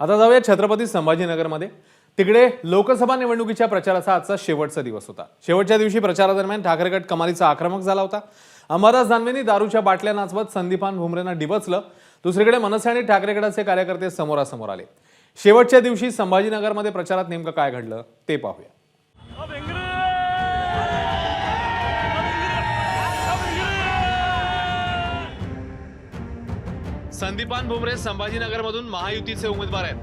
आता जाऊया छत्रपती संभाजीनगरमध्ये. तिकडे लोकसभा निवडणुकीच्या प्रचाराचा आजचा शेवटचा दिवस होता. शेवटच्या दिवशी प्रचारादरम्यान ठाकरे गट कमालीचा आक्रमक झाला होता. अंबादास दानवेंनी दारूच्या बाटल्या नाचवत संदीपान भुमरेंना डिबचलं. दुसरीकडे मनसे आणि ठाकरे गटाचे कार्यकर्ते समोरासमोर आले. शेवटच्या दिवशी संभाजीनगरमध्ये प्रचारात नेमकं काय घडलं ते पाहूया. संदीपान भुमरे संभाजीनगरमधून महायुतीचे उमेदवार आहेत.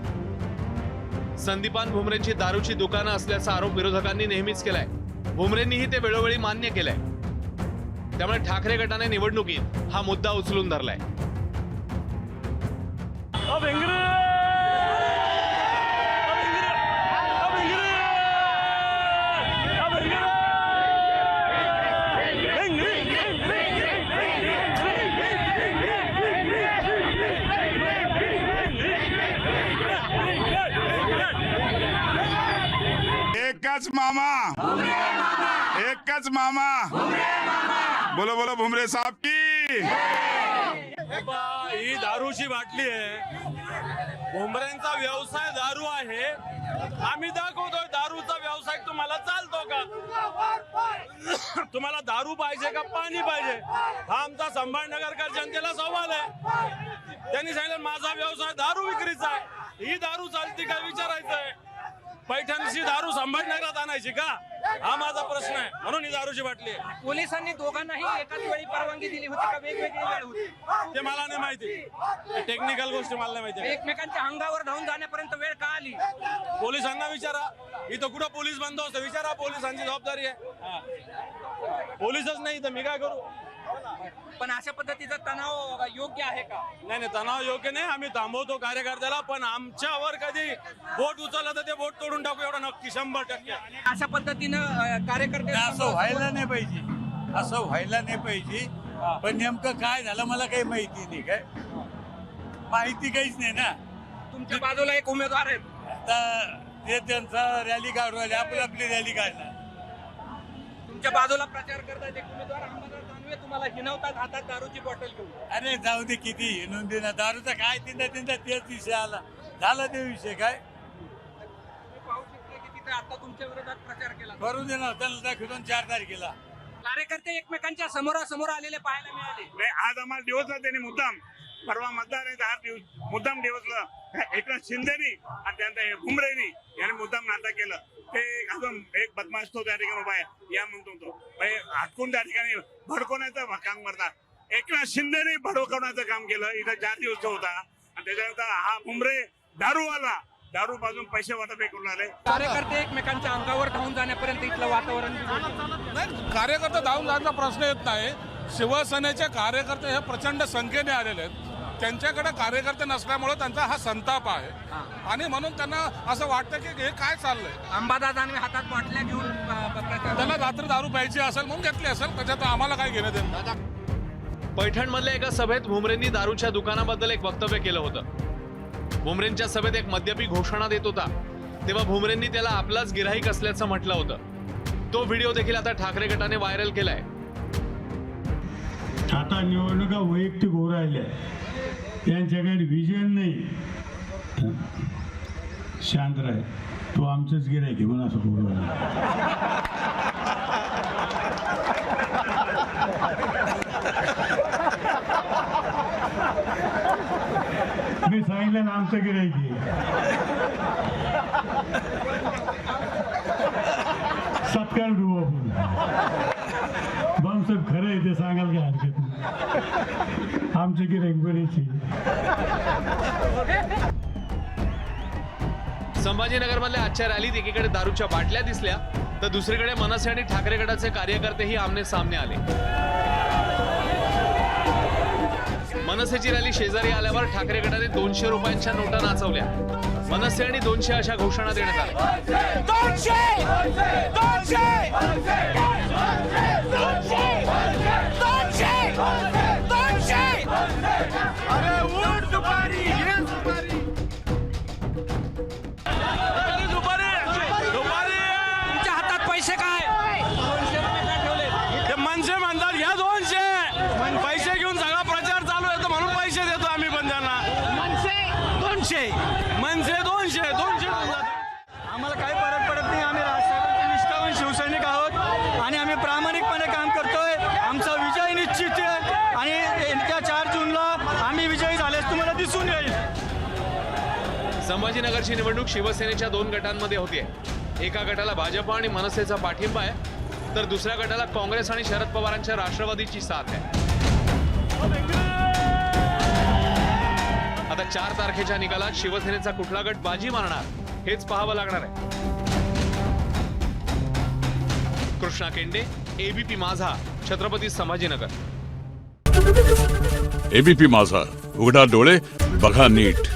संदीपान भुमरेंची दारूची दुकानं असल्याचा आरोप विरोधकांनी नेहमीच केलाय. भुमरेंनीही ते वेळोवेळी मान्य केलंय. त्यामुळे ठाकरे गटाने निवडणुकीत हा मुद्दा उचलून धरलाय. एकच मामा. एकच मामा. बोलो बोलो भुमरे साहब की? ही दारूची बाटली आहे. भुमऱ्यांचा व्यवसाय दारू आहे. आम्ही दाखवतोय दारूचा व्यवसाय तुम्हाला चालतो का? तुम्हाला दारू पाहिजे का पाणी पाहिजे? हा आमचा संभाजीनगरकर जनतेला सवाल आहे. त्यांनी सांगितलं माझा व्यवसाय दारू विक्रीचा आहे. ही दारू चालती का विचारायचं आहे पैठणची दारू संभाजीनगरात आणायची का? हा माझा प्रश्न आहे. म्हणून ही दारूची बाटली आहे. पोलिसांनी दोघांनाही एकाच वेळी परवानगी दिली होती का? वेगवेगळी वेळ होती. ते मला नाही माहिती. टेक्निकल गोष्टी मला नाही माहिती. एकमेकांच्या अंगावर धावून जाण्यापर्यंत वेळ का आली? पोलिसांना विचारा. इथं कुठं पोलीस बंदोबस्त आहे? विचारा पोलिसांची जबाबदारी आहे. पोलीसच नाही तर मी काय करू? पण अशा पद्धतीचा तणाव योग्य आहे का? नाही नाही तणाव योग्य नाही. आम्ही थांबवतो कार्यकर्त्याला पण आमच्यावर कधी बोट उचललं तर ते बोट तोडून टाकू एवढं नक्की शंभर टक्के. अशा पद्धतीनं कार्यकर्ते असं व्हायला नाही पाहिजे. असं व्हायला नाही पाहिजे. पण नेमकं काय झालं मला काही माहिती नाही काय? माहिती काहीच नाही ना. तुमच्या बाजूला एक उमेदवार आहे आता ते त्यांचा रॅली काढू राहिले आपली आपली रॅली काढणार. तुमच्या बाजूला प्रचार करतात एक उमेदवार अंबादास दानवे तुम्हाला हिनवतात हातात दारूची बॉटल घेऊन. अरे जाऊ दे किती हिनून देणार? दारूचा काय तिंदा तिंदा तेच विषय आला. झाला ते विषय काय? मी पाहू शकतो की तिथे आता तुमच्या विरोधात प्रचार केला करू दे ना त्यांना दाखवून चार तारखेला. कार्यकर्ते एकमेकांच्या समोरासमोर आलेले पाहायला मिळाले. नाही, आज आम्हाला दिवसला त्यांनी मुद्दाम. परवा मतदार आहे हा दिवस मुद्दाम दिवसला. एकनाथ शिंदेनी आणि त्यानंतर हे भुमरेनी याने मुद्दाम नाटक केलं. ते अजून एक बदमाश तो त्या ठिकाणी उभा आहे. या म्हणतो तो. म्हणजे हटकून त्या ठिकाणी भडकवण्याचं काम करतात एकनाथ शिंदेने भडकवण्याचं काम केलं. इथं चार दिवस होता. आणि त्याच्यानंतर हा भुमरे दारूवाला. दारू पाजून पैसे वाटप हे करून आले कार्यकर्ते एकमेकांच्या अंगावर धावून जाण्यापर्यंत इथलं वातावरण. नाही कार्यकर्ते धावून जाण्याचा प्रश्न येत नाही. शिवसेनेचे कार्यकर्ते हे प्रचंड संख्येने आलेले आहेत. त्यांच्याकडे कार्यकर्ते नसल्यामुळे त्यांचा हा संताप आहे. आणि म्हणून त्यांना असं वाटतं की हे काय चाललंय? अंबादास दानवे हातात बाटल्या घेऊन अं, त्यांना रात्री दारू प्यायची असेल म्हणून घेतली असेल त्याच्यात आम्हाला काय घेणं देणं? पैठणमधल्या एका सभेत भुमरेंनी दारूच्या दुकानाबद्दल एक वक्तव्य केलं होतं. भुमरेंच्या सभेत एक मद्यपी घोषणा देत होता. तेव्हा भुमरेंनी त्याला आपलाच गिराईक असल्याचं म्हटलं होतं. तो व्हिडिओ देखील आता ठाकरे गटाने व्हायरल केलाय. आता निवडणुका वैयक्तिक होऊ राहिल्या. त्यांच्याकडे विजन नाही. शांत राह. तो आमचंच गिरायक आहे म्हणून असं बोलू मी सांगितलं ना आमचं गिरायक सत्कार घेऊ आपण. बामसाहेब खरं आहे ते सांगाल काय हरकत नाही. आमचे बरेच आहे संभाजीनगरमधल्या आजच्या रॅलीत एकीकडे दारूच्या बाटल्या दिसल्या तर दुसरीकडे मनसे आणि ठाकरे गटाचे कार्यकर्तेही आमने सामने आले. मनसेची रॅली शेजारी आल्यावर ठाकरे गटाने दोनशे रुपयांच्या नोटा नाचवल्या. मनसे आणि दोनशे अशा घोषणा देण्यात आल्या. संभाजीनगरची निवडणूक शिवसेनेच्या दोन गटांमध्ये होतीये. एका गटाला भाजप आणि मनसेचा पाठिंबा आहे तर दुसऱ्या गटाला काँग्रेस आणि शरद पवारांच्या राष्ट्रवादीची साथ आहे. आता चार तारखेच्या निकालात शिवसेनेचा कुठला गट बाजी मारणार हेच पाहावं लागणार आहे. कृष्णा केंडे एबीपी माझा छत्रपती संभाजीनगर. एबीपी माझा उघडा डोळे बघा नीट.